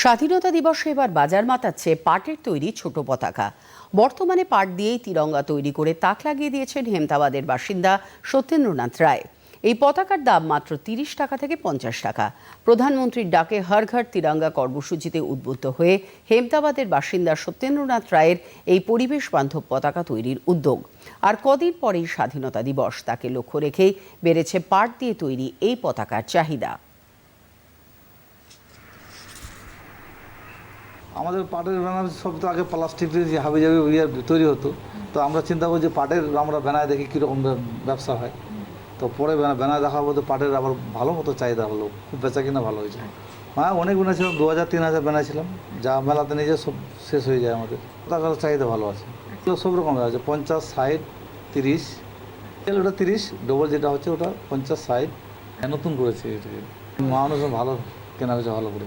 স্বাধীনতা দিবসে এবার বাজার মাতাচ্ছে পাটের তৈরি ছোট পতাকা। বর্তমানে পাট দিয়েই তিরঙ্গা তৈরি করে তাক লাগিয়ে দিয়েছেন হেমতাবাদের বাসিন্দা সত্যেন্দ্রনাথ রায়। এই পতাকার দাম মাত্র তিরিশ টাকা থেকে পঞ্চাশ টাকা। প্রধানমন্ত্রীর ডাকে হর ঘর তিরঙ্গা কর্মসূচিতে উদ্বুদ্ধ হয়ে হেমতাবাদের বাসিন্দা সত্যেন্দ্রনাথ রায়ের এই পরিবেশ বান্ধব পতাকা তৈরির উদ্যোগ। আর কদিন পরেই স্বাধীনতা দিবস, তাকে লক্ষ্য রেখেই বেড়েছে পাট দিয়ে তৈরি এই পতাকার চাহিদা। আমাদের পাটের ব্যানার সব তো আগে প্লাস্টিক যে হাবি জাবি ইয়ে তৈরি হতো। তো আমরা চিন্তা করি যে পাটের আমরা ব্যানার দেখি কীরকম ব্যবসা হয়। তো পরে ব্যানার ব্যানার দেখার মধ্যে পাটের আবার ভালো মতো চাহিদা হলো খুব বেচা কিনা ভালো হয়েছে। হ্যাঁ অনেক বানাইছিলাম দু হাজার তিন হাজার বানাইছিলাম যা মেলাতে নিয়ে নিজে সব শেষ হয়ে যায় আমাদের। টাকার চাহিদা ভালো আছে। সব রকমের আছে পঞ্চাশ ষাট তিরিশ। তেল ওটা তিরিশ ডবল যেটা হচ্ছে ওটা পঞ্চাশ ষাট। হ্যাঁ, নতুন করেছে এটাকে। মানুষ ভালো কেনা হয়েছে ভালো করে।